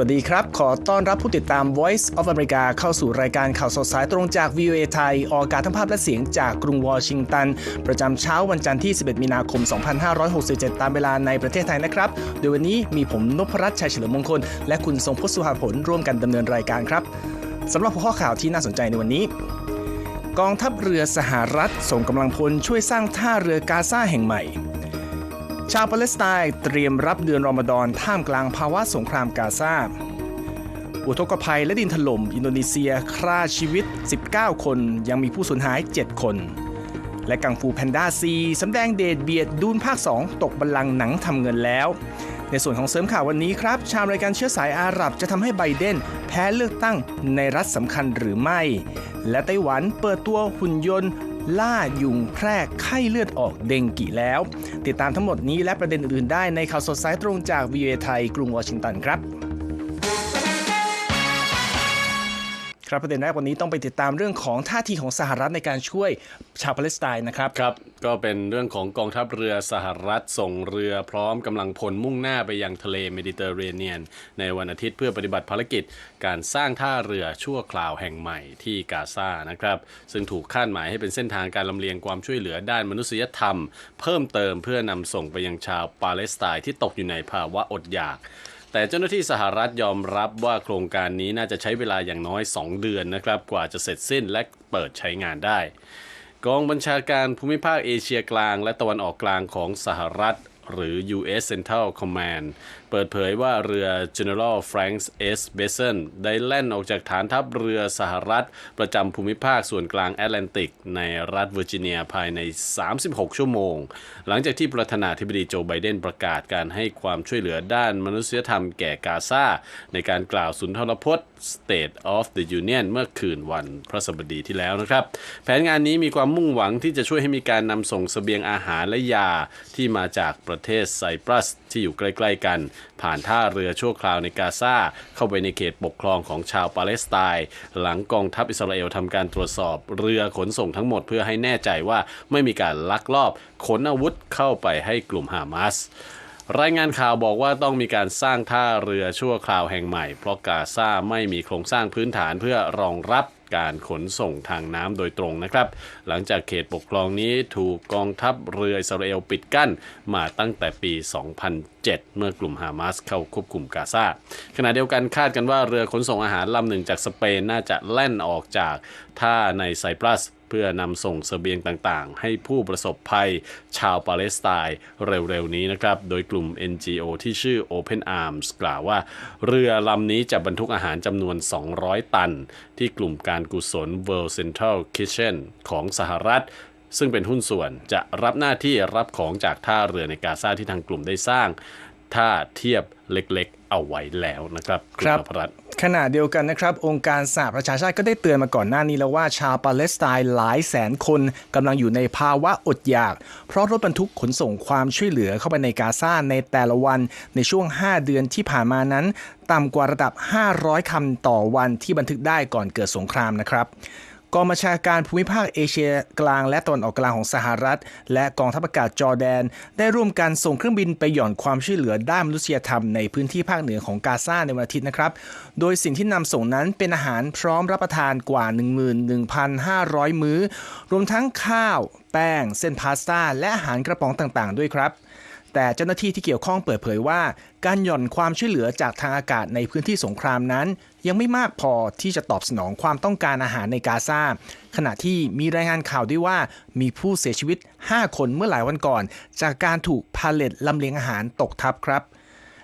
สวัสดีครับ ขอต้อนรับผู้ติดตาม Voice of America เข้าสู่รายการข่าวสดสายตรงจาก VOA ไทย ออกอากาศทั้งภาพและเสียงจากกรุงวอชิงตัน ประจำเช้าวันจันทร์ที่ 11 มีนาคม 2567 ตามเวลาในประเทศไทยนะครับ โดยวันนี้มีผมนพรัตน์ชัยเฉลิมมงคล และคุณทรงพจน์สุภาผลร่วมกันดำเนินรายการครับสำหรับหัวข้อข่าวที่น่าสนใจในวันนี้กองทัพเรือสหรัฐส่งกำลังพลช่วยสร้างท่าเรือกาซาแห่งใหม่ ชาวปาเลสไตน์เตรียมรับเดือนรอมฎอนท่ามกลางภาวะสงครามกาซาอุทกภัยและดินถล่มอินโดนีเซียฆ่าชีวิต 19 คน ยังมีผู้สูญหาย 7 คน และกังฟูแพนด้าซีสำแดงเดชเบียดดูนภาค 2 ตกบัลลังก์หนังทำเงินแล้ว ในส่วนของเสริมข่าววันนี้ครับ ชาวรายการเชื้อสายอาหรับจะทำให้ไบเดน แพ้เลือกตั้งในรัฐสำคัญหรือไม่ และไต้หวันเปิดตัวหุ่นยนต์ ล่ายุงแพร่ไข้เลือดออกเดงกิแล้ว ติดตามทั้งหมดนี้และประเด็นอื่นๆได้ในข่าวสดสายตรงจากวีเอไทยกรุงวอชิงตันครับ ครับประเด็นแรกวันนี้ต้องไปติดตามเรื่องของท่าทีของสหรัฐในการช่วยชาวปาเลสไตน์นะครับครับ ก็เป็นเรื่องของกองทัพเรือสหรัฐส่งเรือพร้อมกำลังพลมุ่งหน้าไปยังทะเลเมดิเตอร์เรเนียน ในวันอาทิตย์เพื่อปฏิบัติภารกิจการสร้างท่าเรือชั่วคราวแห่งใหม่ที่กาซานะครับซึ่งถูกคาดหมายให้เป็นเส้นทางการลำเลียงความช่วยเหลือด้านมนุษยธรรม เพิ่มเติมเพื่อนำส่งไปยังชาวปาเลสไตน์ที่ตกอยู่ในภาวะอดอยาก แต่เจ้าหน้าที่สหรัฐยอมรับว่าโครงการนี้น่าจะใช้เวลาอย่างน้อย 2 เดือนนะครับ กว่าจะเสร็จสิ้นและเปิดใช้งานได้ กองบัญชาการภูมิภาคเอเชียกลาง และตะวันออกกลางของสหรัฐ หรือ U.S. Central Command เปิดเผยว่าเรือ General Frank S. Besson ได้แล่นออกจากฐานทัพเรือสหรัฐ ประจำภูมิภาคส่วนกลางแอตแลนติก ในรัฐเวอร์จิเนียภายใน 36 ชั่วโมง หลังจากที่ประธานาธิบดีโจไบเดนประกาศการให้ความช่วยเหลือด้านมนุษยธรรมแก่กาซาในการกล่าวสุนทรพจน์ State of the Union เมื่อคืนวันพระสบดีที่แล้วนะครับ แผนงานนี้มีความมุ่งหวังที่จะช่วยให้มีการนำส่งเสบียงอาหารและยาที่มาจากประเทศไซปรัสที่อยู่ใกล้ๆกัน ผ่านท่าเรือชั่วคราวในกาซาเข้าไปในเขตปกครองของชาวปาเลสไตน์หลังกองทัพอิสราเอลทำการตรวจสอบเรือขนส่งทั้งหมดเพื่อให้แน่ใจว่าไม่มีการลักลอบขนอาวุธเข้าไปให้กลุ่มฮามาส รายงานข่าวบอกว่าต้องมีการสร้างท่าเรือชั่วคราวแห่งใหม่ เพราะกาซาไม่มีโครงสร้างพื้นฐานเพื่อรองรับการขนส่งทางน้ำโดยตรงนะครับ หลังจากเขตปกครองนี้ถูกกองทัพเรืออิสราเอลปิดกั้น มาตั้งแต่ปี 2007 เมื่อกลุ่มฮามาสเข้าควบคุมกาซาขณะเดียวกันคาดกันว่าเรือขนส่งอาหารลำหนึ่งจากสเปนน่าจะแล่นออกจากท่าในไซปรัส เพื่อนำส่งเสบียงต่างๆ ให้ผู้ประสบภัยชาวปาเลสไตน์เร็วๆนี้นะครับ โดยกลุ่ม NGO ที่ชื่อ Open Arms กล่าวว่า เรือลำนี้จะบรรทุกอาหารจำนวน 200 ตัน ที่กลุ่มการกุศล World Central Kitchen ของสหรัฐซึ่งเป็นหุ้นส่วนจะรับหน้าที่รับของจากท่าเรือในกาซาที่ทางกลุ่มได้สร้างท่าเทียบเล็ก เอาไว้แล้วนะครับณครับนพรัตน์ขณะเดียวกันนะครับ องค์การสหประชาชาติก็ได้เตือนมาก่อนหน้านี้แล้วว่าชาวปาเลสไตน์หลายแสนคนกำลังอยู่ในภาวะอดอยาก เพราะรถบรรทุกขนส่งความช่วยเหลือเข้าไปในกาซาในแต่ละวันในช่วง 5 เดือนที่ผ่านมานั้น ต่ำกว่าระดับ 500 คำต่อวันที่บันทึกได้ก่อนเกิดสงครามนะครับ กองบัญชาการภูมิภาคเอเชียกลางและตะวันออกกลางของสหรัฐ และกองทัพอากาศจอร์แดน ได้ร่วมกันส่งเครื่องบินไปหย่อนความช่วยเหลือด้านมนุษยธรรมในพื้นที่ภาคเหนือของกาซาในวันอาทิตย์นะครับ โดยสิ่งที่นำส่งนั้นเป็นอาหารพร้อมรับประทานกว่า 11,500 มื้อ รวมทั้งข้าว แป้ง เส้นพาสต้า และอาหารกระป๋องต่างๆ ด้วยครับ แต่เจ้าหน้าที่ที่เกี่ยวข้องเปิดเผยว่า การหย่อนความช่วยเหลือจากทางอากาศในพื้นที่สงครามนั้น ยังไม่มากพอที่จะตอบสนองความต้องการอาหารในกาซาขณะที่มีรายงานข่าวด้วยว่ามีผู้เสียชีวิต 5 คนเมื่อหลายวันก่อน จากการถูกพาเลตลำเลียงอาหารตกทับครับ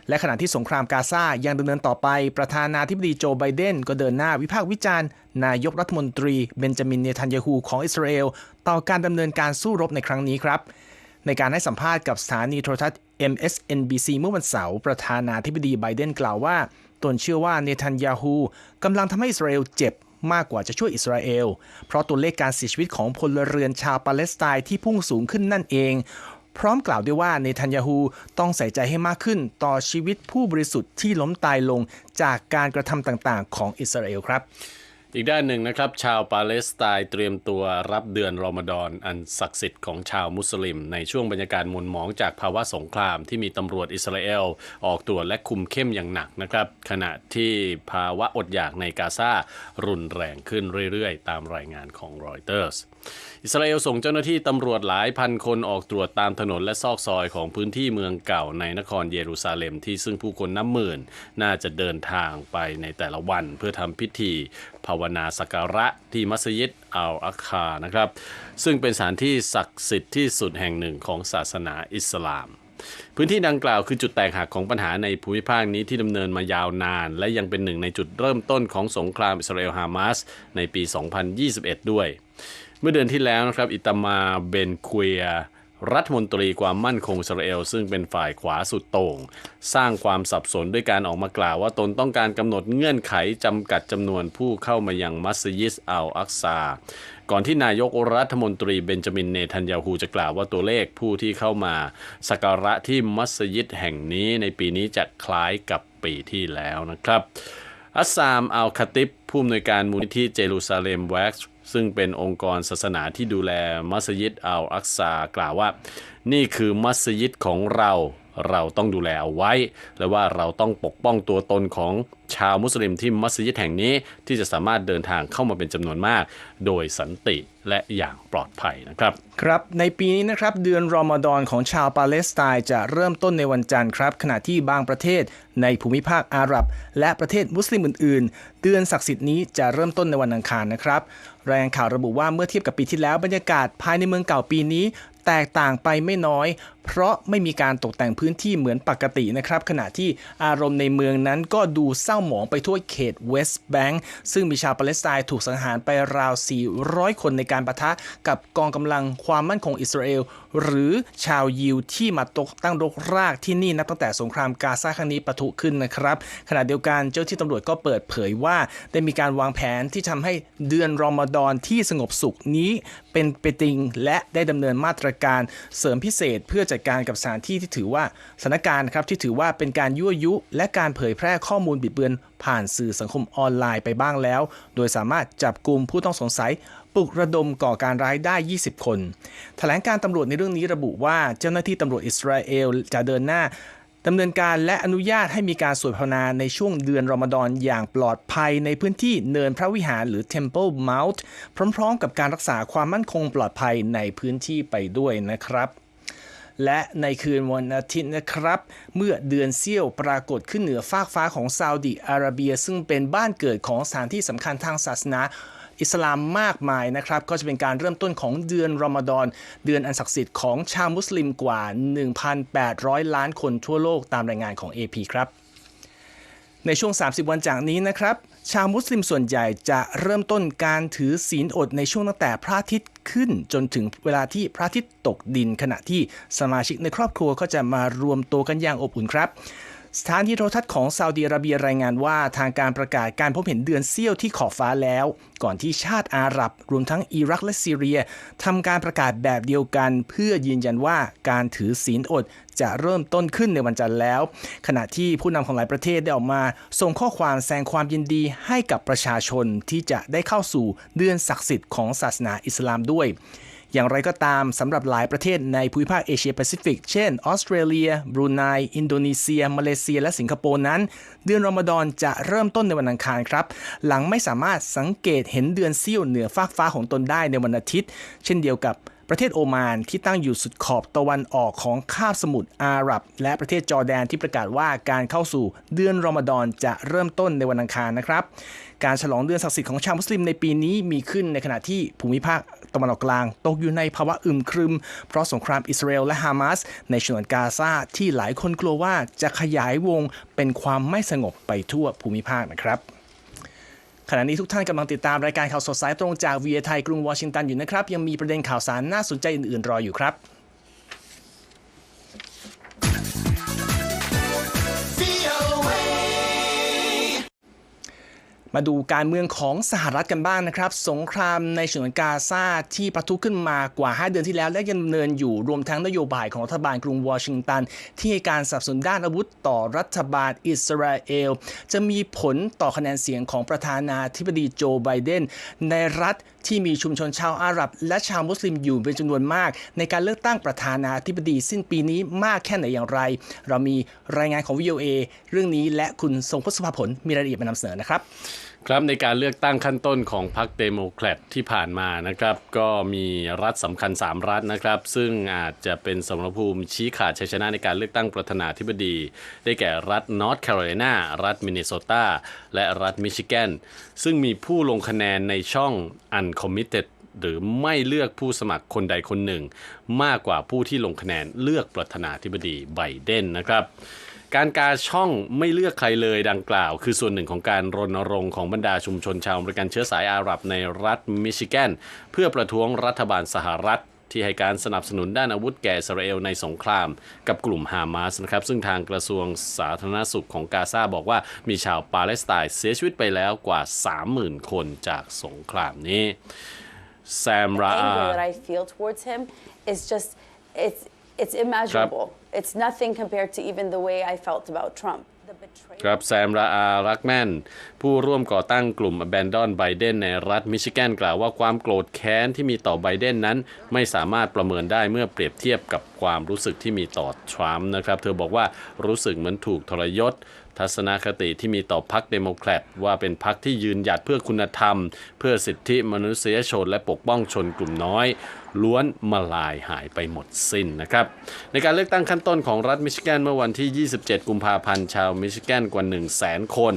และขณะที่สงครามกาซายังดำเนินต่อไป ประธานาธิบดีโจไบเดนก็เดินหน้าวิพากษ์วิจารณ์ นายกรัฐมนตรีเบนจามินเนทันยาฮูของอิสราเอล ต่อการดำเนินการสู้รบในครั้งนี้ครับ ในการให้สัมภาษณ์กับสถานีโทรทัศน์ MSNBC เมื่อวันเสาร์ประธานาธิบดีไบเดนกล่าวว่าตนเชื่อว่าเนทันยาฮูกำลังทำให้อิสราเอลเจ็บมากกว่าจะช่วยอิสราเอล เพราะตัวเลขการเสียชีวิตของพลเรือนชาวปาเลสไตน์ที่พุ่งสูงขึ้นนั่นเอง พร้อมกล่าวด้วยว่าเนทันยาฮูต้องใส่ใจให้มากขึ้นต่อชีวิตผู้บริสุทธิ์ที่ล้มตายลงจากการกระทำต่างๆ ของอิสราเอลครับ อีกด้านหนึ่งนะครับ ชาวปาเลสไตน์เตรียมตัวรับเดือนรอมฎอนอันศักดิ์สิทธิ์ของชาวมุสลิม ในช่วงบรรยากาศหมุนหมองจากภาวะสงครามที่มีตำรวจอิสราเอล ออกตรวจและคุมเข้มอย่างหนักนะครับ ขณะที่ภาวะอดอยากในกาซารุนแรงขึ้นเรื่อยๆ ตามรายงานของรอยเตอร์ส อิสราเอลส่งเจ้าหน้าที่ตำรวจหลายพันคนออกตรวจตามถนนและซอกซอยของพื้นที่เมืองเก่าในนครเยรูซาเล็มที่ซึ่งผู้คนนับหมื่น น่าจะเดินทางไปในแต่ละวันเพื่อทำพิธีภาวนาสักการะที่มัสยิดอัลอักคานะครับ ซึ่งเป็นสถานที่ศักดิ์สิทธิ์ที่สุดแห่งหนึ่งของศาสนาอิสลามพื้นที่ดังกล่าวคือจุดแตกหักของปัญหาในภูมิภาคนี้ที่ดำเนินมายาวนาน และยังเป็นหนึ่งในจุดเริ่มต้นของสงครามอิสราเอลฮามาสในปี 2021 ด้วย มื่อเดือนที่แล้วนะครับ อิตามาเบนควียรัฐมนตรีความมั่นคงอิสราเอล ซึ่งเป็นฝ่ายขวาสุดโต่ง สร้างความสับสนด้วยการออกมากล่าวว่าตนต้องการกำหนดเงื่อนไขจำกัดจำนวนผู้เข้ามายังมัสยิดอัลอักซาก่อนที่นายกรัฐมนตรีเบนจามินเนทันยาฮูจะกล่าวว่าตัวเลขผู้ที่เข้ามาสักการะที่มัสยิดแห่งนี้ในปีนี้จะคล้ายกับปีที่แล้วนะครับอัสซามอัลคาติบผู้อำนวยการมูลนิธิเจรูซาเล็มแว็กซ์ ซึ่งเป็นองค์กรศาสนาที่ดูแลมัสยิดอัลอักซากล่าวว่า นี่คือมัสยิดของเราเราต้องดูแลเอาไว้ และว่าเราต้องปกป้องตัวตนของชาวมุสลิมที่มัสยิดแห่งนี้ที่จะสามารถเดินทางเข้ามาเป็นจำนวนมาก โดยสันติและอย่างปลอดภัยนะครับ ครับในปีนี้นะครับเดือนรอมฎอนของชาวปาเลสไตน์จะเริ่มต้นในวันจันทร์ครับ ขณะที่บางประเทศในภูมิภาคอาหรับ และประเทศมุสลิมอื่น ๆ เดือนศักดิ์สิทธิ์นี้จะเริ่มต้นในวันอังคารนะครับ รายงานข่าวระบุว่าเมื่อเทียบกับปีที่แล้วบรรยากาศภายในเมืองเก่าปีนี้ แตกต่างไปไม่น้อย เพราะไม่มีการตกแต่งพื้นที่เหมือนปกตินะครับ ขณะที่อารมณ์ในเมืองนั้นก็ดูเศร้าหมองไปทั่วเขตเวสต์แบงก์ซึ่งมีชาวปาเลสไตน์ถูกสังหารไปราว 400 คนในการประทะกับกองกำลังความมั่นคงอิสราเอล หรือชาวยิวที่มาตกตั้งรกรากที่นี่นับตั้งแต่สงครามกาซาครั้งนี้ปะทุขึ้นนะครับ ขณะเดียวกันเจ้าที่ตำรวจก็เปิดเผยว่าได้มีการวางแผนที่ทำให้เดือนรอมฎอนที่สงบสุขนี้ เป็นไปจริง และได้ดำเนินมาตรการเสริมพิเศษ เพื่อจัดการกับสถานที่ที่ถือว่าสถานการณ์ครับที่ถือว่าเป็นการยั่วยุ และการเผยแพร่ข้อมูลบิดเบือน ผ่านสื่อสังคมออนไลน์ไปบ้างแล้ว โดยสามารถจับกลุ่มผู้ต้องสงสัยปลุกระดมก่อการร้ายได้ 20 คนแถลงการตำรวจในเรื่องนี้ระบุว่าเจ้าหน้าที่ตำรวจอิสราเอลจะเดินหน้า ดำเนินการและอนุญาตให้มีการสวดภาวนาในช่วงเดือนรอมฎอนอย่างปลอดภัยในพื้นที่เนินพระวิหารหรือ Temple Mount พร้อมๆ กับการรักษาความมั่นคงปลอดภัยในพื้นที่ไปด้วยนะครับและในคืนวันอาทิตย์นะครับ เมื่อเดือนเซี่ยวปรากฏขึ้นเหนือฟากฟ้าของซาอุดิอาระเบีย ซึ่งเป็นบ้านเกิดของสถานที่สำคัญทางศาสนา อิสลามมากมายนะครับ ก็จะเป็นการเริ่มต้นของเดือนรอมฎอนเดือนอันศักดิ์สิทธิ์ของชาวมุสลิมกว่า 1,800 ล้านคนทั่วโลกตามรายงานของ AP ครับในช่วง 30 วันจากนี้นะครับ ชาวมุสลิมส่วนใหญ่จะเริ่มต้นการถือศีลอดในช่วงตั้งแต่พระอาทิตย์ขึ้น จนถึงเวลาที่พระอาทิตย์ตกดิน ขณะที่สมาชิกในครอบครัวก็จะมารวมตัวกันอย่างอบอุ่นครับ สถานีโทรทัศน์ของซาอุดิอาระเบียรายงานว่าทางการประกาศการพบเห็นเดือนเสี้ยวที่ขอบฟ้าแล้ว ก่อนที่ชาติอาหรับ รวมทั้งอิรักและซีเรียทำการประกาศแบบเดียวกัน เพื่อยืนยันว่าการถือศีลอดจะเริ่มต้นขึ้นในวันจันทร์แล้ว ขณะที่ผู้นำของหลายประเทศได้ออกมา ส่งข้อความแสดงความยินดีให้กับประชาชนที่จะได้เข้าสู่เดือนศักดิ์สิทธิ์ของศาสนาอิสลามด้วย อย่างไรก็ตามสำหรับหลายประเทศในภูมิภาคเอเชียแปซิฟิก เช่น ออสเตรเลีย บรูไน อินโดนีเซีย มาเลเซีย และสิงคโปร์นั้น เดือนรอมฎอนจะเริ่มต้นในวันอังคารครับ หลังไม่สามารถสังเกตเห็นเดือนเสี้ยวเหนือฟากฟ้าของตนได้ในวันอาทิตย์ เช่นเดียวกับประเทศโอมานที่ตั้งอยู่สุดขอบตะวันออกของคาบสมุทรอาหรับ และประเทศจอร์แดนที่ประกาศว่าการเข้าสู่เดือนรอมฎอนจะเริ่มต้นในวันอังคารนะครับ การฉลองเดือนศักดิ์สิทธิ์ของชาวมุสลิมในปีนี้มีขึ้นในขณะที่ภูมิภาคตะวันออกกลาง ตกอยู่ในภาวะอึมครึม เพราะสงครามอิสราเอลและฮามาสในฉนวนกาซาที่หลายคนกลัวว่าจะขยายวงเป็นความไม่สงบไปทั่วภูมิภาคนะครับขณะนี้ทุกท่านกำลังติดตามรายการข่าวสดสายตรงจากวีไทยกรุงวอชิงตันอยู่นะครับ ยังมีประเด็นข่าวสารน่าสนใจอื่นๆ รออยู่ครับ มาดูการเมืองของสหรัฐกันบ้างนะครับ สงครามในฉนวนกาซาที่ประทุขึ้นมากว่า 5 เดือนที่แล้วและยังดำเนินอยู่รวมทั้งนโยบายของรัฐบาลกรุงวอชิงตัน ที่ให้การสนับสนุนด้านอาวุธต่อรัฐบาลอิสราเอล จะมีผลต่อคะแนนเสียงของประธานาธิบดีโจไบเดนในรัฐ ที่มีชุมชนชาวอาหรับ และชาวมุสลิมอยู่เป็นจำนวนมาก ในการเลือกตั้งประธานาธิบดีสิ้นปีนี้มากแค่ไหนอย่างไร เรามีรายงานของ VOA เรื่องนี้และคุณทรงพศภาผลมีรายละเอียดมานำเสนอนะครับ ครับในการเลือกตั้งขั้นต้นของพรรคเดโมแครตที่ผ่านมานะครับก็มีรัฐสำคัญ 3 รัฐนะครับ ซึ่งอาจจะเป็นสมรภูมิชี้ขาดชัยชนะในการเลือกตั้งประธานาธิบดี ได้แก่รัฐนอร์ทแคโรไลนารัฐมินนิโซตาและรัฐมิชิแกน ซึ่งมีผู้ลงคะแนนในช่อง uncommitted หรือไม่เลือกผู้สมัครคนใดคนหนึ่ง มากกว่าผู้ที่ลงคะแนนเลือกประธานาธิบดีไบเดนนะครับ การกาช่องไม่เลือกใครเลยดังกล่าว คือส่วนหนึ่งของการรณรงค์ของบรรดาชุมชนชาวอเมริกันเชื้อสายอาหรับในรัฐมิชิแกน เพื่อประท้วงรัฐบาลสหรัฐที่ให้การสนับสนุนด้านอาวุธแก่อิสราเอลในสงคราม กับกลุ่มฮามาสนะครับ ซึ่งทางกระทรวงสาธารณสุขของกาซาบอกว่ามีชาวปาเลสไตน์เสียชีวิตไปแล้วกว่า 30,000 คนจากสงครามนี้แซมราอา anger that I feel towards him is just it's it's immeasurable. It's nothing compared to even the way I felt about Trump. ครับแซมราอารักแมนผู้ร่วมก่อตั้งกลุ่ม Abandon Biden ในรัฐมิชิแกนกล่าวว่าความโกรธแค้นที่มีต่อไบเดนนั้น ไม่สามารถประเมินได้เมื่อเปรียบเทียบกับความรู้สึกที่มีต่อทรัมป์นะครับ เธอบอกว่ารู้สึกเหมือนถูกทรยศ ทัศนคติที่มีต่อพรรคเดโมแครตว่าเป็นพรรคที่ยืนหยัดเพื่อคุณธรรม เพื่อสิทธิมนุษยชนและปกป้องชนกลุ่มน้อย ล้วนมาลายหายไปหมดสิ้นนะครับในการเลือกตั้งขั้นต้นของรัฐมิชิแกนเมื่อวันที่ 27 กุมภาพันธ์ชาวมิชิแกนกว่า 1 0 0 0 0แสนคน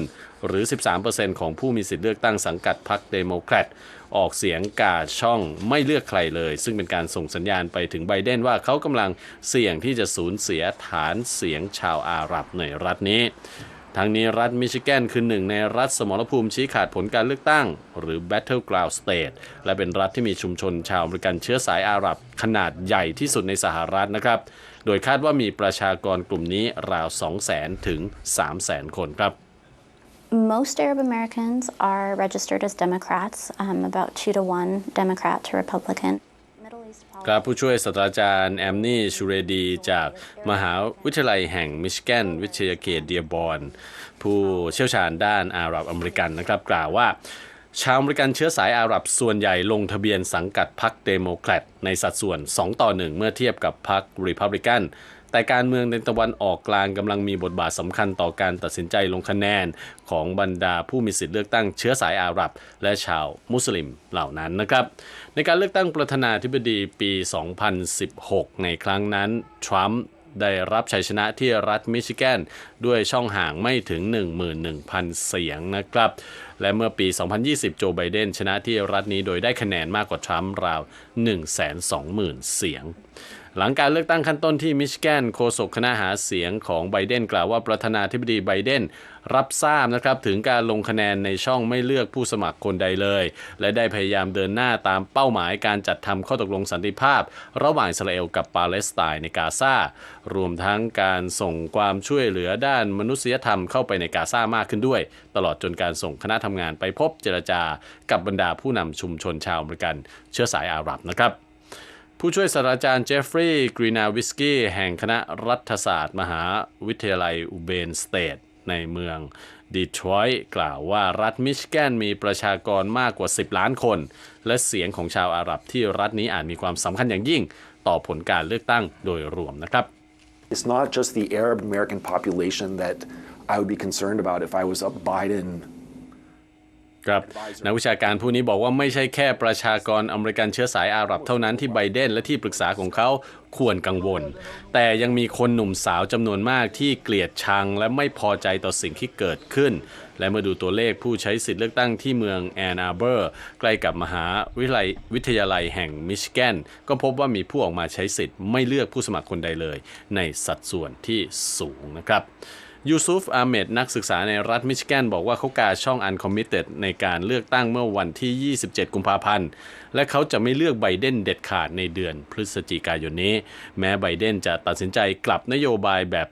หรือ 13%ของผู้มีสิทธิเลือกตั้งสังกัดพรรคเดโมแครตออกเสียงกาช่องไม่เลือกใครเลย ซึ่งเป็นการส่งสัญญาณไปถึงไบเดนว่าเขากำลังเสี่ยงที่จะสูญเสียฐานเสียงชาวอาหรับในรัฐนี้ ทั้งนี้รัฐมิชิแกนคือหนึ่งในรัฐสมรภูมิชี้ขาดผลการเลือกตั้ง หรือ Battleground State และเป็นรัฐที่มีชุมชนชาวอเมริกันเชื้อสายอาหรับขนาดใหญ่ที่สุดในสหรัฐนะครับ โดยคาดว่ามีประชากรกลุ่มนี้ราว 200,000 ถึง 300,000 คนครับ Most Arab Americans are registered as Democrats, um, about two to one Democrat to Republican. ครับผู้ช่วยศาสตราจารย์แอมนี่ชูเรดี จากมหาวิทยาลัยแห่งมิชิแกนวิทยาเขตเดียบอนผู้เชี่ยวชาญด้านอาหรับอเมริกันนะครับ กล่าวว่าชาวอเมริกันเชื้อสายอาหรับส่วนใหญ่ลงทะเบียนสังกัดพรรคเดโมแครตในสัดส่วน 2 ต่อ 1 เมื่อเทียบกับพรรครีพับลิกันแต่การเมืองในตะวันออกกลางกำลังมีบทบาทสำคัญต่อการตัดสินใจลงคะแนนของบรรดาผู้มีสิทธิเลือกตั้งเชื้อสายอาหรับ และชาวมุสลิมเหล่านั้นนะครับ ในการเลือกตั้งประธานาธิบดีปี 2016 ในครั้งนั้น ทรัมป์ได้รับชัยชนะที่รัฐมิชิแกน ด้วยช่องห่างไม่ถึง 11,000 เสียงนะครับ และเมื่อปี 2020 โจไบเดนชนะที่รัฐนี้โดยได้คะแนนมากกว่าทรัมป์ราว 120,000 เสียง หลังการเลือกตั้งขั้นต้นที่มิชิแกนโฆษกคณะหาเสียงของไบเดนกล่าวว่าประธานาธิบดีไบเดนรับทราบนะครับถึงการลงคะแนนในช่องไม่เลือกผู้สมัครคนใดเลย และได้พยายามเดินหน้าตามเป้าหมายการจัดทำข้อตกลงสันติภาพ ระหว่างอิสราเอลกับปาเลสไตน์ในกาซารวมทั้งการส่งความช่วยเหลือด้านมนุษยธรรมเข้าไปในกาซามากขึ้นด้วย ตลอดจนการส่งคณะทำงานไปพบเจรจากับบรรดาผู้นำชุมชนชาวอเมริกัน เชื้อสายอาหรับนะครับ ผู้ช่วยศาสตราจารย์เจฟฟรีย์กรีนาวิสกี้แห่งคณะรัฐศาสตร์ มหาวิทยาลัยอุเบนสเตทในเมืองดีทรอยต์กล่าวว่ารัฐมิชิแกนมีประชากรมากกว่า 10 ล้านคน และเสียงของชาวอาหรับที่รัฐนี้อาจมีความสำคัญอย่างยิ่ง ต่อผลการเลือกตั้งโดยรวมนะครับ It's not just the Arab American population that I would be concerned about if I was a Biden ครับนักวิชาการผู้นี้บอกว่าไม่ใช่แค่ประชากรอเมริกันเชื้อสายอาหรับเท่านั้นที่ไบเดนและที่ปรึกษาของเขาควรกังวล แต่ยังมีคนหนุ่มสาวจำนวนมากที่เกลียดชัง และไม่พอใจต่อสิ่งที่เกิดขึ้น และเมื่อดูตัวเลขผู้ใช้สิทธิ์เลือกตั้งที่เมืองแอนอาร์เบอร์ ใกล้กับมหาวิทยาลัยวิทยาลัยแห่งมิชิแกน ก็พบว่ามีผู้ออกมาใช้สิทธิ์ไม่เลือกผู้สมัครคนใดเลย ในสัดส่วนที่สูงนะครับ ยูซุฟอาเมดนักศึกษาในรัฐมิชิแกนบอกว่าเขากาช่องอันคอมมิเต็ดในการเลือกตั้งเมื่อวันที่ 27 กุมภาพันธ์ และเขาจะไม่เลือกไบเดนเด็ดขาดในเดือนพฤศจิกายนนี้ แม้ไบเดนจะตัดสินใจกลับนโยบายแบบ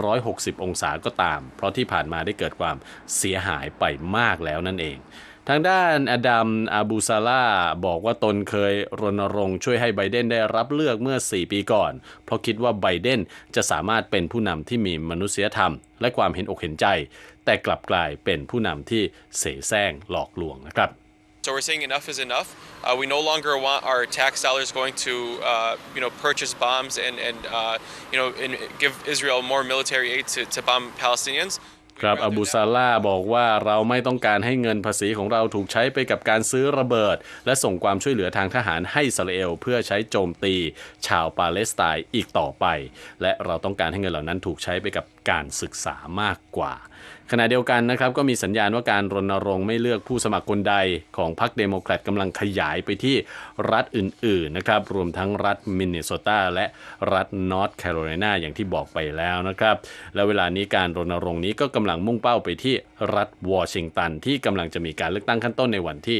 360 องศาก็ตาม เพราะที่ผ่านมาได้เกิดความเสียหายไปมากแล้วนั่นเอง ทางด้านอดัมอาบูซาลาบอกว่าตนเคยรณรงค์ช่วยให้ไบเดนได้รับเลือกเมื่อ 4 ปีก่อน เพราะคิดว่าไบเดนจะสามารถเป็นผู้นำที่มีมนุษยธรรม และความเห็นอกเห็นใจ แต่กลับกลายเป็นผู้นำที่เสแสร้งหลอกลวงนะครับ So we're saying enough is enough. Uh, we no longer want our tax dollars going to, uh, you know, purchase bombs and, and uh, you know, and give Israel more military aid to, to bomb Palestinians. ครับอบูซาลาบอกว่าเราไม่ต้องการให้เงินภาษีของเราถูกใช้ไปกับการซื้อระเบิด และส่งความช่วยเหลือทางทหารให้อิสราเอล เพื่อใช้โจมตี ชาวปาเลสไตน์อีกต่อไป และเราต้องการให้เงินเหล่านั้นถูกใช้ไปกับการศึกษามากกว่า ขณะเดียวกันนะครับก็มีสัญญาณว่าการรณรงค์ไม่เลือกผู้สมัครคนใดของพรรคเดโมแครตกำลังขยายไปที่รัฐอื่นๆนะครับรวมทั้งรัฐมินนิโซตาและรัฐนอร์ทแคโรไลนาอย่างที่บอกไปแล้วนะครับและเวลานี้การรณรงค์นี้ก็กำลังมุ่งเป้าไปที่รัฐวอชิงตัน ที่กำลังจะมีการเลือกตั้งขั้นต้นในวันที่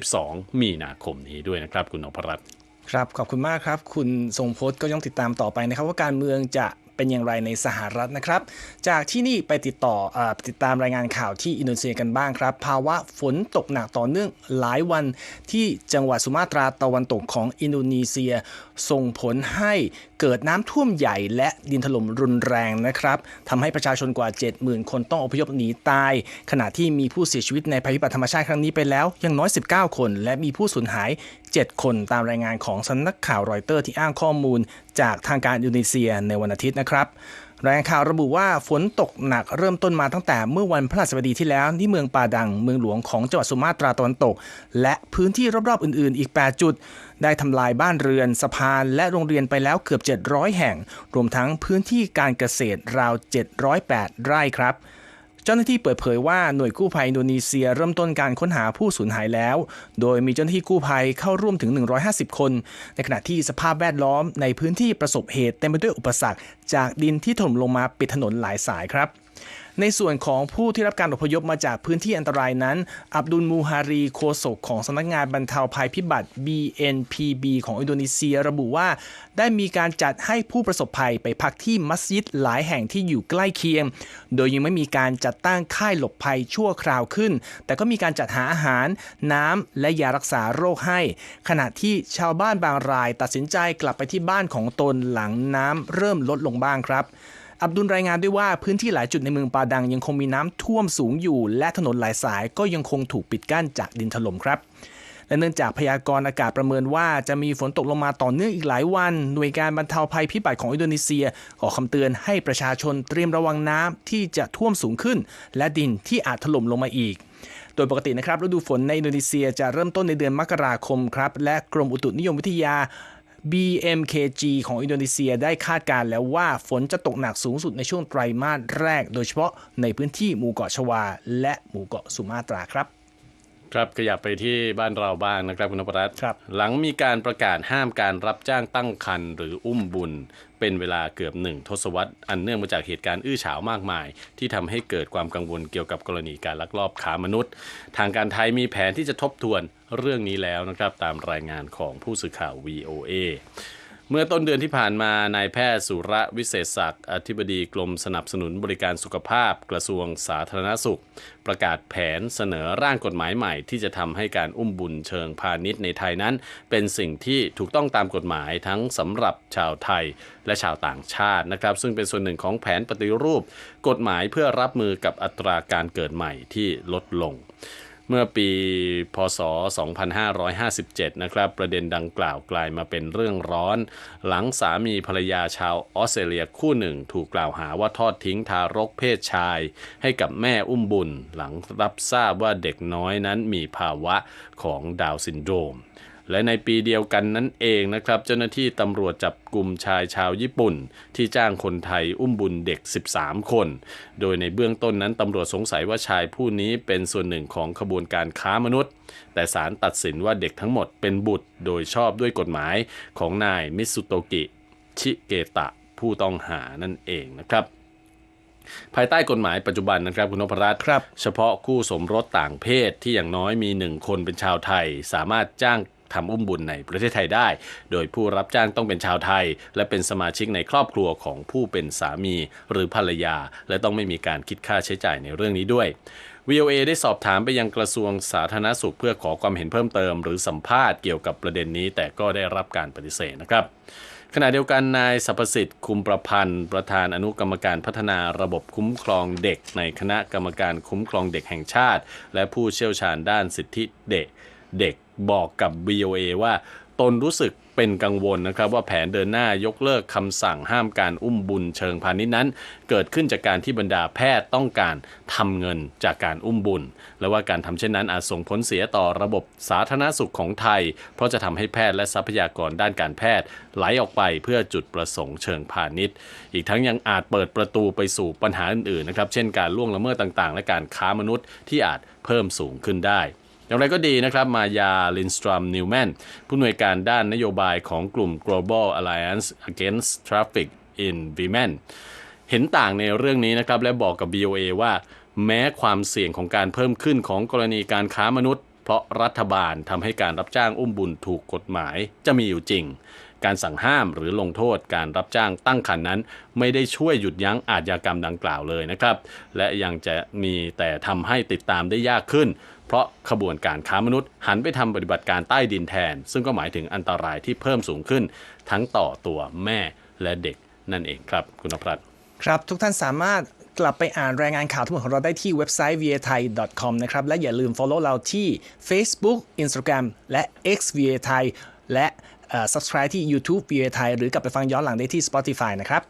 12 มีนาคมนี้ด้วยนะครับ คุณนพรัตน์ครับ ขอบคุณมากครับ คุณทรงพจน์ก็ยังติดตามต่อไปนะครับ ว่าการเมืองจะ เป็นอย่างไรในสหรัฐนะครับ จากที่นี่ไปติดต่ออติดตามรายงานข่าวที่อินโดนีเซียกันบ้างครับ ภาวะฝนตกหนักต่อเนื่องหลายวันที่จังหวัดสุมาตราตะวันตกของอินโดนีเซีย ส่งผลให้เกิดน้ำท่วมใหญ่และดินถล่มรุนแรงนะครับทำให้ประชาชนกว่า 70,000 คนต้องอพยพหนีตาย ขณะที่มีผู้เสียชีวิตในภัยพิบัติธรรมชาติครั้งนี้ไปแล้วยังน้อย 19 คน และมีผู้สูญหาย7 คนตามรายงานของสำนักข่าวรอยเตอร์ที่อ้างข้อมูล จากทางการอินโดนีเซียในวันอาทิตย์นะครับรายงานข่าวระบุว่าฝนตกหนักเริ่มต้นมาตั้งแต่เมื่อวันพฤหัสบดีที่แล้วที่เมืองปาดังเมืองหลวงของจังหวัดสุมาตราตะวันตก และพื้นที่รอบๆอื่นๆ อีก 8 จุด ได้ทำลายบ้านเรือนสะพานและโรงเรียนไปแล้วเกือบ 700 แห่ง รวมทั้งพื้นที่การเกษตรราว 708 ไร่ครับ เจ้าหน้าที่เปิดเผยว่าหน่วยกู้ภัยอินโดนีเซียเริ่มต้นการค้นหาผู้สูญหายแล้ว โดยมีเจ้าหน้าที่กู้ภัยเข้าร่วมถึง 150 คน ในขณะที่สภาพแวดล้อมในพื้นที่ประสบเหตุเต็มไปด้วยอุปสรรค จากดินที่ถล่มลงมาปิดถนนหลายสายครับ ในส่วนของผู้ที่รับการอพยพมาจากพื้นที่อันตรายนั้น อับดุลมูฮารีโคศกของสำนักงานบรรเทาภัยพิบัติ BNPB ของอินโดนีเซียระบุว่า ได้มีการจัดให้ผู้ประสบภัยไปพักที่มัสยิดหลายแห่งที่อยู่ใกล้เคียง โดยยังไม่มีการจัดตั้งค่ายหลบภัยชั่วคราวขึ้น แต่ก็มีการจัดหาอาหาร น้ำและยารักษาโรคให้ ขณะที่ชาวบ้านบางรายตัดสินใจกลับไปที่บ้านของตนหลังน้ำเริ่มลดลงบ้างครับ อับดุลรายงานด้วยว่าพื้นที่หลายจุดในเมืองปาดังยังคงมีน้ำท่วมสูงอยู่ และถนนหลายสายก็ยังคงถูกปิดกั้นจากดินถล่มครับและเนื่องจากพยากรณ์อากาศประเมินว่าจะมีฝนตกลงมาต่อเนื่องอีกหลายวัน หน่วยการบรรเทาภัยพิบัติของอินโดนีเซีย ขอคำเตือนให้ประชาชนเตรียมระวังน้ำที่จะท่วมสูงขึ้น และดินที่อาจถล่มลงมาอีก โดยปกตินะครับฤดูฝนในอินโดนีเซียจะเริ่มต้นในเดือนมกราคมครับ และกรมอุตุนิยมวิทยา BMKG ของอินโดนีเซียได้คาดการ์แล้วว่าฝนจะตกหนักสูงสุดในช่วงไตรมาสแรก โดยเฉพาะในพื้นที่หมู่เกาะชวา และหมู่เกาะสุมาตราครับ ครับขยับไปที่บ้านเราบ้างนะครับคุณนพรัตน์ครับ หลังมีการประกาศห้ามการรับจ้างตั้งครรภ์หรืออุ้มบุญ เป็นเวลาเกือบหนึ่งทศวรรษ อันเนื่องมาจากเหตุการณ์อื้อฉาวมากมาย ที่ทำให้เกิดความกังวลเกี่ยวกับกรณีการลักลอบค้ามนุษย์ ทางการไทยมีแผนที่จะทบทวนเรื่องนี้แล้วนะครับตามรายงานของผู้สื่อข่าว VOA เมื่อต้นเดือนที่ผ่านมานายแพทย์สุรวิเศษศักดิ์อธิบดีกรมสนับสนุนบริการสุขภาพกระทรวงสาธารณสุข ประกาศแผนเสนอร่างกฎหมายใหม่ ที่จะทำให้การอุ้มบุญเชิงพาณิชย์ในไทยนั้น เป็นสิ่งที่ถูกต้องตามกฎหมายทั้งสำหรับชาวไทยและชาวต่างชาตินะครับ ซึ่งเป็นส่วนหนึ่งของแผนปฏิรูป กฎหมายเพื่อรับมือกับอัตราการเกิดใหม่ที่ลดลง เมื่อปีพศ 2557 นะครับ ประเด็นดังกล่าวกลายมาเป็นเรื่องร้อน หลังสามีภรรยาชาวออสเตรเลียคู่หนึ่ง ถูกกล่าวหาว่าทอดทิ้งทารกเพศชาย ให้กับแม่อุ้มบุญ หลังรับทราบว่าเด็กน้อยนั้นมีภาวะของดาวซินโดรม และในปีเดียวกันนั่นเองนะครับ เจ้าหน้าที่ตำรวจจับกลุ่มชายชาวญี่ปุ่น ที่จ้างคนไทยอุ้มบุญเด็ก 13 คน โดยในเบื้องต้นนั้นตำรวจสงสัยว่าชายผู้นี้เป็นส่วนหนึ่งของขบวนการค้ามนุษย์ แต่ศาลตัดสินว่าเด็กทั้งหมดเป็นบุตรโดยชอบด้วยกฎหมายของนายมิสุโตกิชิเกตะผู้ต้องหานั่นเองนะครับภายใต้กฎหมายปัจจุบันนะครับคุณนพรัตน์ครับเฉพาะคู่สมรสต่างเพศที่อย่างน้อยมีหนึ่งคนเป็นชาวไทย สามารถจ้าง ทำอุ้มบุญในประเทศไทยได้ โดยผู้รับจ้างต้องเป็นชาวไทย และเป็นสมาชิกในครอบครัวของผู้เป็นสามีหรือภรรยา และต้องไม่มีการคิดค่าใช้จ่ายในเรื่องนี้ด้วย VOA ได้สอบถามไปยังกระทรวงสาธารณสุขเพื่อขอความเห็นเพิ่มเติม หรือสัมภาษณ์เกี่ยวกับประเด็นนี้ แต่ก็ได้รับการปฏิเสธนะครับขณะเดียวกันนายสรรพสิทธิ์คุมประพันธ์ ประธานอนุกรรมการพัฒนาระบบคุ้มครองเด็ก ในคณะกรรมการคุ้มครองเด็กแห่งชาติ และผู้เชี่ยวชาญด้านสิทธิเด็ก เด็กบอกกับ VOA ว่าตนรู้สึกเป็นกังวลนะครับว่าแผนเดินหน้ายกเลิกคำสั่งห้ามการอุ้มบุญเชิงพาณิชย์นั้น เกิดขึ้นจากการที่บรรดาแพทย์ต้องการทำเงินจากการอุ้มบุญ และว่าการทำเช่นนั้นอาจส่งผลเสียต่อระบบสาธารณสุขของไทย เพราะจะทำให้แพทย์และทรัพยากรด้านการแพทย์ไหลออกไปเพื่อจุดประสงค์เชิงพาณิชย์ อีกทั้งยังอาจเปิดประตูไปสู่ปัญหาอื่นๆนะครับเช่นการล่วงละเมิดต่างๆ และการค้ามนุษย์ที่อาจเพิ่มสูงขึ้นได้ อย่างไรก็ดีนะครับมายาลินสตรอมนิวแมนผู้อำนวยการด้านนโยบายของกลุ่ม Global Alliance Against Traffic in Women เห็นต่างในเรื่องนี้นะครับและบอกกับ BOA ว่า แม้ความเสี่ยงของการเพิ่มขึ้นของกรณีการค้ามนุษย์ เพราะรัฐบาลทำให้การรับจ้างอุ้มบุญถูกกฎหมายจะมีอยู่จริง การสั่งห้ามหรือลงโทษการรับจ้างตั้งครรภ์นั้น ไม่ได้ช่วยหยุดยั้งอาชญากรรมดังกล่าวเลยนะครับ และยังจะมีแต่ทำให้ติดตามได้ยากขึ้น เพราะขบวนการค้ามนุษย์หันไปทำปฏิบัติการใต้ดินแทน ซึ่งก็หมายถึงอันตรายที่เพิ่มสูงขึ้น ทั้งต่อตัวแม่และเด็กนั่นเองครับ คุณนพรัตครับทุกท่านสามารถกลับไปอ่านรายงานข่าวทั้งหมดของเราได้ที่เว็บไซต์ viathai.com นะครับ และอย่าลืม follow เราที่ Facebook Instagram และ X via thai และ subscribe ที่ YouTube v a t h a i หรือกลับไปฟังย้อนหลังได้ที่ Spotify นะครับ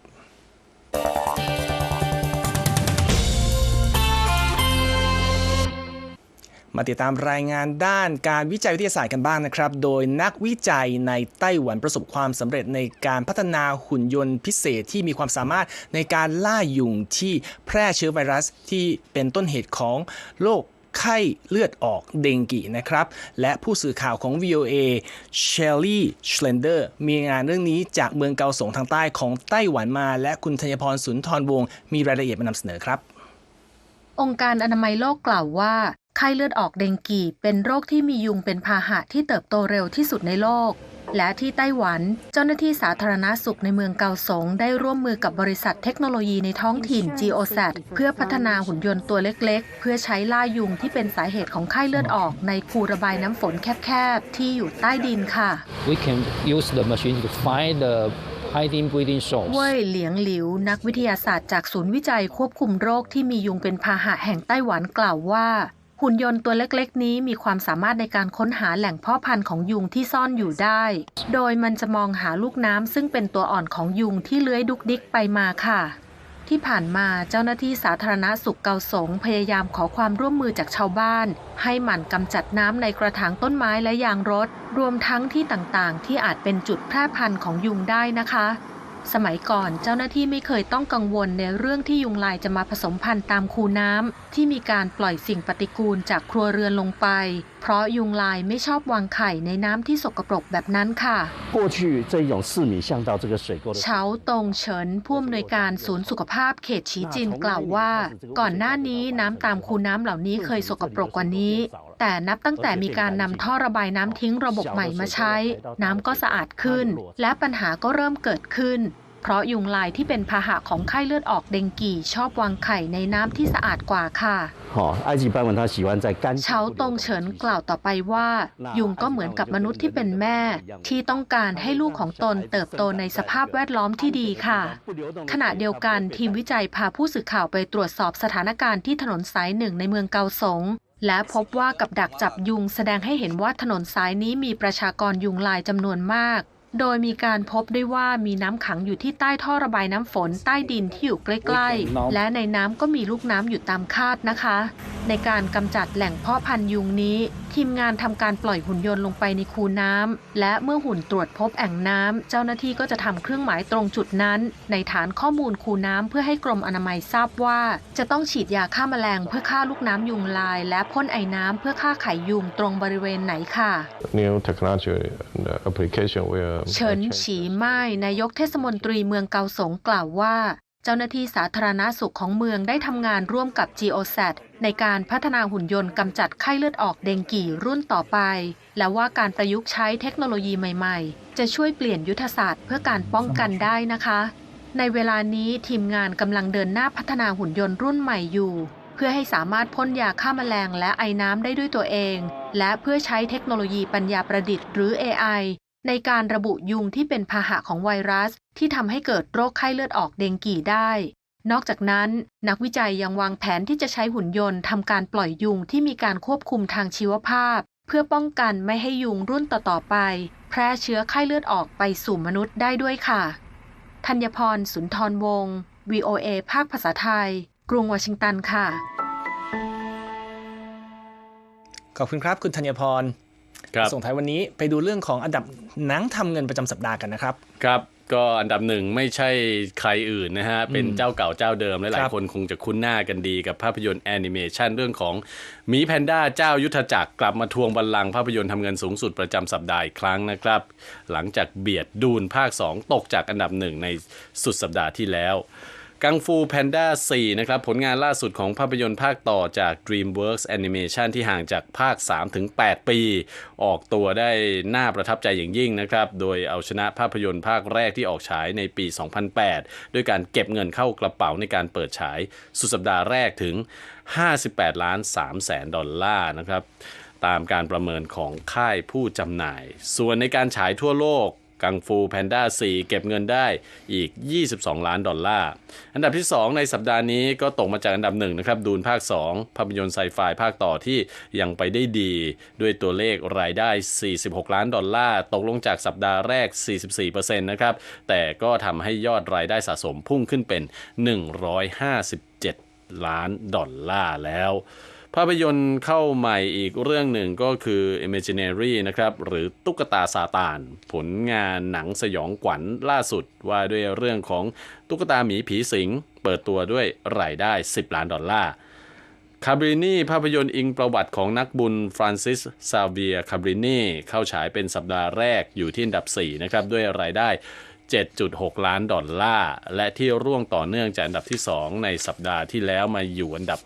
มาติดตามรายงานด้านการวิจัยวิทยาศาสตร์กันบ้างนะครับ โดยนักวิจัยในไต้หวันประสบความสำเร็จในการพัฒนาหุ่นยนต์พิเศษที่มีความสามารถในการล่ายุงที่แพร่เชื้อไวรัสที่เป็นต้นเหตุของโรคไข้เลือดออกเดงกินะครับ และผู้สื่อข่าวของ VOA เชลลี่ชเลนเดอร์มีงานเรื่องนี้จากเมืองเกาสงทางใต้ของไต้หวันมา และคุณธัญพรสุนทรวงศ์มีรายละเอียดมานำเสนอครับ องค์การอนามัยโลกกล่าวว่า ไข้เลือดออกเดงกีเป็นโรคที่มียุงเป็นพาหะที่เติบโตเร็วที่สุดในโลก และที่ไต้หวัน เจ้าหน้าที่สาธารณาสุขในเมืองเกาสง ได้ร่วมมือกับบริษัทเทคโนโลยีในท้องถิ่น GeoSat เพื่อพัฒนาหุ่นยนต์ตัวเล็กๆ เพื่อใช้ล่ายุงที่เป็นสาเหตุของไข้เลือดออกในคูระบายน้ำฝนแคบๆ ที่อยู่ใต้ดินค่ะ we can use the machine to find the hiding breeding source. เว่ยเหลียงหลิว นักวิทยาศาสตร์จากศูนย์วิจัยควบคุมโรคที่มียุงเป็นพาหะแห่งไต้หวันกล่าวว่า หุ่นยนต์ตัวเล็กๆ นี้มีความสามารถในการค้นหาแหล่งเพาะพันธุ์ของยุงที่ซ่อนอยู่ได้ โดยมันจะมองหาลูกน้ำซึ่งเป็นตัวอ่อนของยุงที่เลื้อยดุกดิกไปมาค่ะ ที่ผ่านมาเจ้าหน้าที่สาธารณสุขเกาสงพยายามขอความร่วมมือจากชาวบ้าน ให้หมั่นกำจัดน้ำในกระถางต้นไม้และยางรถ รวมทั้งที่ต่างๆ ที่อาจเป็นจุดแพร่พันธุ์ของยุงได้นะคะ สมัยก่อนเจ้าหน้าที่ไม่เคยต้องกังวลในเรื่องที่ยุงลายจะมาผสมพันธุ์ตามคูน้ำที่มีการปล่อยสิ่งปฏิกูลจากครัวเรือนลงไปเพราะยุงลายไม่ชอบวางไข่ในน้ำที่สกปรกแบบนั้นค่ะเฉาตงเฉินผู้อำนวยการศูนย์สุขภาพเขตชีจินกล่าวว่า ก่อนหน้านี้น้ำตามคูน้ำเหล่านี้เคยสกปรกกว่านี้ แต่นับตั้งแต่มีการนำท่อระบายน้ำทิ้งระบบใหม่มาใช้ น้ำก็สะอาดขึ้น และปัญหาก็เริ่มเกิดขึ้น เพราะยุงลายที่เป็นพาหะของไข้เลือดออกเดงกีชอบวางไข่ในน้ำที่สะอาดกว่าค่ะเชาตงเฉินกล่าวต่อไปว่า ยุงก็เหมือนกับมนุษย์ที่เป็นแม่ ที่ต้องการให้ลูกของตนเติบโตในสภาพแวดล้อมที่ดีค่ะ ขณะเดียวกันทีมวิจัยพาผู้สื่อข่าวไปตรวจสอบสถานการณ์ที่ถนนสายหนึ่งในเมืองเกาสงและพบว่ากับดักจับยุงแสดงให้เห็นว่าถนนสายนี้มีประชากรยุงลายจำนวนมาก โดยมีการพบได้ว่ามีน้ำขังอยู่ที่ใต้ท่อระบายน้ำฝนใต้ดินที่อยู่ใกล้ๆ และในน้ำก็มีลูกน้ำอยู่ตามคาดนะคะ ในการกำจัดแหล่งเพาะพันธุ์ยุงนี้ ทีมงานทำการปล่อยหุ่นยนต์ลงไปในคูน้ำและเมื่อหุ่นตรวจพบแอ่งน้ำเจ้าหน้าที่ก็จะทำเครื่องหมายตรงจุดนั้น ในฐานข้อมูลคูน้ำเพื่อให้กรมอนามัยทราบว่า จะต้องฉีดยาฆ่าแมลงเพื่อฆ่าลูกน้ำยุงลาย และพ่นไอ้น้ำเพื่อฆ่าไข่ยุงตรงบริเวณไหนค่ะ new technology and application will เฉินฉีไม้นายกเทศมนตรีเมืองเกาสงกล่าวว่า เจ้าหน้าที่สาธารณาสุขของเมืองได้ทำงานร่วมกับ GeoSat ในการพัฒนาหุ่นยนต์กำจัดไข้เลือดออกเดงกีรุ่นต่อไป และว่าการประยุกต์ใช้เทคโนโลยีใหม่ๆ จะช่วยเปลี่ยนยุทธศาสตร์เพื่อการป้องกันได้นะคะ ในเวลานี้ทีมงานกำลังเดินหน้าพัฒนาหุ่นยนต์รุ่นใหม่อยู่ เพื่อให้สามารถพ่นยาฆ่าแมลงและไอน้ำได้ด้วยตัวเอง และเพื่อใช้เทคโนโลยีปัญญาประดิษฐ์หรือ AI ในการระบุยุงที่เป็นพาหะของไวรัส ที่ทำให้เกิดโรคไข้เลือดออกเดงกีได้ นอกจากนั้น นักวิจัยยังวางแผนที่จะใช้หุ่นยนต์ทำการปล่อยยุงที่มีการควบคุมทางชีวภาพ เพื่อป้องกันไม่ให้ยุงรุ่นต่อๆไป แพร่เชื้อไข้เลือดออกไปสู่มนุษย์ได้ด้วยค่ะธัญพรสุนทรวงศ์ VOA ภาคภาษาไทย กรุงวอชิงตันค่ะ ขอบคุณครับ คุณธัญพร ส่งท้ายวันนี้ไปดูเรื่องของอันดับหนังทำเงินประจำสัปดาห์กันนะครับ ครับก็อันดับหนึ่งไม่ใช่ใครอื่นนะฮะ เป็นเจ้าเก่าเจ้าเดิมและหคลายรับคนคงจะคุ้นหน้ากันดีกับภาพยนตร์แอนิเมชันเรื่องของหมีแพนด้าเจ้ายุทธจักรกลับมาทวงบัลลังก์ภาพยนตร์ทำเงินสูงสุดประจำสัปดาห์อีกครั้งนะครับ หลังจากเบียดดูนภาค 2 ตกจากอันดับหนึ่งในสุดสัปดาห์ที่แล้ว กังฟูแพนด้า4นะครับผลงานล่าสุดของภาพยนตร์ภาคต่อจาก DreamWorks Animation ที่ห่างจากภาค 3-8 ปี ออกตัวได้น่าประทับใจอย่างยิ่งนะครับ โดยเอาชนะภาพยนตร์ภาคแรกที่ออกฉายในปี 2008 ด้วยการเก็บเงินเข้ากระเป๋าในการเปิดฉายสุดสัปดาห์แรกถึง 58 ล้าน3แสนดอลลาร์นะครับตามการประเมินของค่ายผู้จำหน่าย ส่วนในการฉายทั่วโลก กังฟูแพนด้า4 เก็บเงินได้อีก 22 ล้านดอลลาร์ อันดับที่ 2 ในสัปดาห์นี้ก็ตกมาจากอันดับหนึ่งนะครับดูนภาค 2 ภาพยนตร์ไซไฟภาคต่อที่ยังไปได้ดี ด้วยตัวเลขรายได้ 46 ล้านดอลลาร์ตกลงจากสัปดาห์แรก 44%นะครับ แต่ก็ทำให้ยอดรายได้สะสมพุ่งขึ้นเป็น 157 ล้านดอลลาร์แล้ว ภาพยนตร์เข้าใหม่อีกเรื่องหนึ่งก็คือ Imaginary นะครับ หรือตุ๊กตาซาตาน ผลงานหนังสยองขวัญล่าสุดว่าด้วยเรื่องของตุ๊กตาหมีผีสิง เปิดตัวด้วยรายได้ 10 ล้านดอลลาร์คาบรินีภาพยนตร์อิงประวัติของนักบุญฟรานซิสซาเวียคาบรินีเข้าฉายเป็นสัปดาห์แรกอยู่ที่อันดับ 4 นะครับ ด้วยรายได้ 7.6 ล้านดอลลาร์ และที่ร่วงต่อเนื่องจากอันดับที่ 2 ในสัปดาห์ที่แล้วมาอยู่อันดับ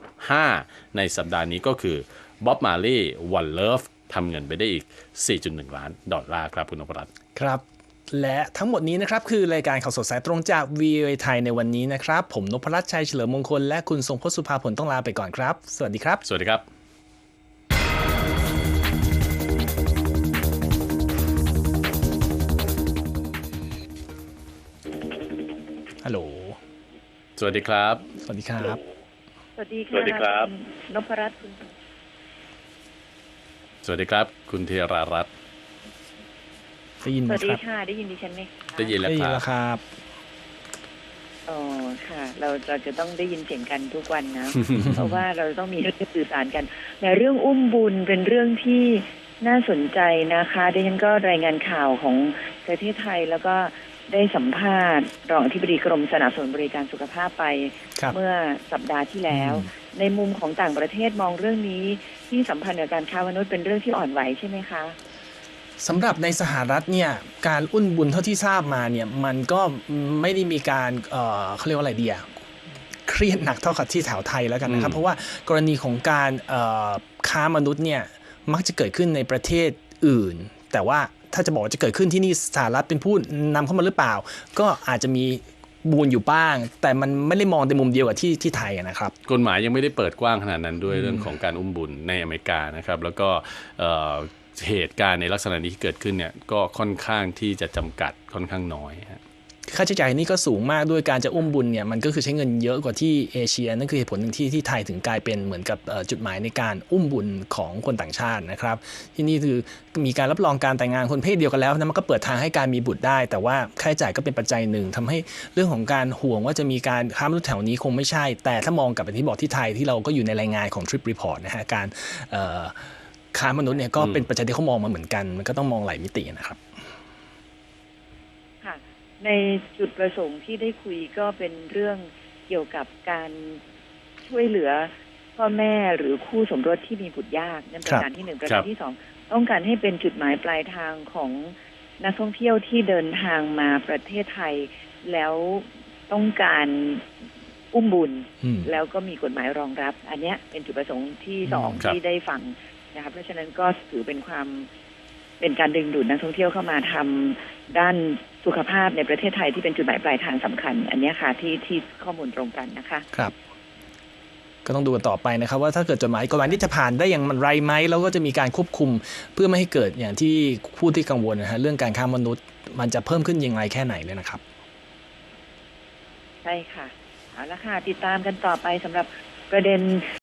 5 ในสัปดาห์นี้ก็คือบ๊อบมาลีวันเลิฟทำเงินไปได้อีก 4.1 ล้านดอลลาร์ครับคุณนพรัตน์ครับและทั้งหมดนี้นะครับคือรายการข่าวสดสายตรงจาก VOA ไทยในวันนี้นะครับ ผมนพรัตน์ชัยเฉลิมมงคลและคุณทรงพจน์สุภาผลต้องลาไปก่อนครับ สวัสดีครับ สวัสดีครับ สวัสดีครับ สวัสดีครับ สวัสดีค่ะสวัสดีครับณนพรัตน์คุณสวัสดีครับ คุณธีรารัตน์ได้ยินสไหมวัสคดีรับค่ะ ได้ยินดิฉันไหมคะได้ยินแล้วได้คยินรับแล้วครับ อ๋อค่ะ เราเราจะต้องได้ยินเสียงกันทุกวันนะ เพราะว่าเราต้องมีเรื่องสื่อสารกันแต่เรื่องอุ้มบุญเป็นเรื่องที่น่าสนใจนะคะดิฉันก็รายงานข่าวของประเทศไทยแล้วก็ ได้สัมภาษณ์ รองอธิบดีกรมสนับสนุนบริการสุขภาพไปครับเมื่อสัปดาห์ที่แล้วอืมในมุมของต่างประเทศมองเรื่องนี้ ที่สัมพันธ์กับการค้ามนุษย์เป็นเรื่องที่อ่อนไหวใช่ไหมคะสำหรับในสหรัฐเนี่ยการอุ้นบุญเท่าที่ทราบมาเนี่ยมันก็ไม่ได้มีการเอ่อเขาเรียกว่าอะไรดีอะเครียดหนักเท่ากับที่แถวไทยแล้วกันนะครับอืมเพราะว่ากรณีของการเอ่อค้ามนุษย์เนี่ยมักจะเกิดขึ้นในประเทศอื่น แต่ว่า ถ้าจะบอกจะเกิดขึ้นที่นี่สหรัฐเป็นผู้นำเข้ามาหรือเปล่า ก็อาจจะมีบูนอยู่บ้าง แต่มันไม่ได้มองในมุมเดียวกับที่ที่ไทยนะครับ กฎหมายยังไม่ได้เปิดกว้างขนาดนั้นด้วยเรื่องของการอุ้มบุญในอเมริกานะครับ แล้วก็เหตุการณ์ในลักษณะนี้ที่เกิดขึ้นเนี่ยก็ค่อนข้างที่จะจำกัดค่อนข้างน้อยฮะ ค่าใช้จ่ายนี่ก็สูงมากด้วยการจะอุ้มบุญเนี่ยมันก็คือใช้เงินเยอะกว่าที่เอเชียนั่นคือเหตุผลหนึ่งที่ที่ไทยถึงกลายเป็นเหมือนกับจุดหมายในการอุ้มบุญของคนต่างชาตินะครับ ที่นี่คือมีการรับรองการแต่งงานคนเพศเดียวกันแล้วนะมันก็เปิดทางให้การมีบุตรได้ แต่ว่าค่าใช้จ่ายก็เป็นปัจจัยหนึ่งทำให้เรื่องของการห่วงว่าจะมีการค้ามนุษย์แถวนี้คงไม่ใช่ แต่ถ้ามองกลับไปที่บอกที่ไทยที่เราก็อยู่ในรายงานของ Trip Report นะฮะการค้ามนุษย์เนี่ยก็เป็นปัจจัยที่เขามองมาเหมือนกัน มันก็ต้องมองหลายมิตินะครับ ในจุดประสงค์ที่ได้คุยก็เป็นเรื่องเกี่ยวกับการช่วยเหลือพ่อแม่หรือคู่สมรสที่มีบุตรยากนั่นประการที่หนึ่งประการที่สองต้องการให้เป็นจุดหมายปลายทางของนักท่องเที่ยวที่เดินทางมาประเทศไทย แล้วต้องการอุ้มบุญอืมแล้วก็มีกฎหมายรองรับ อันเนี้ยเป็นจุดประสงค์ที่สองครับที่ได้ฟังนะคะเพราะฉะนั้นก็ถือเป็นความ เป็นการดึงดูดนักท่องเที่ยวเข้ามาทำด้านสุขภาพในประเทศไทยที่เป็นจุดหมายปลายทางสำคัญ อันเนี้ยค่ะที่ที่ข้อมูลตรงกันนะคะครับก็ต้องดูกันต่อไปนะครับ ว่าถ้าเกิดจดหมายกฎหมายที่จะผ่านได้อย่างมันไรไหมแล้วก็จะมีการควบคุมเพื่อไม่ให้เกิดอย่างที่ผู้ที่กังวลนะฮะเรื่องการค้ามนุษย์ มันจะเพิ่มขึ้นยังไงแค่ไหนเลยนะครับใช่ค่ะเอาละค่ะติดตามกันต่อไปสำหรับประเด็น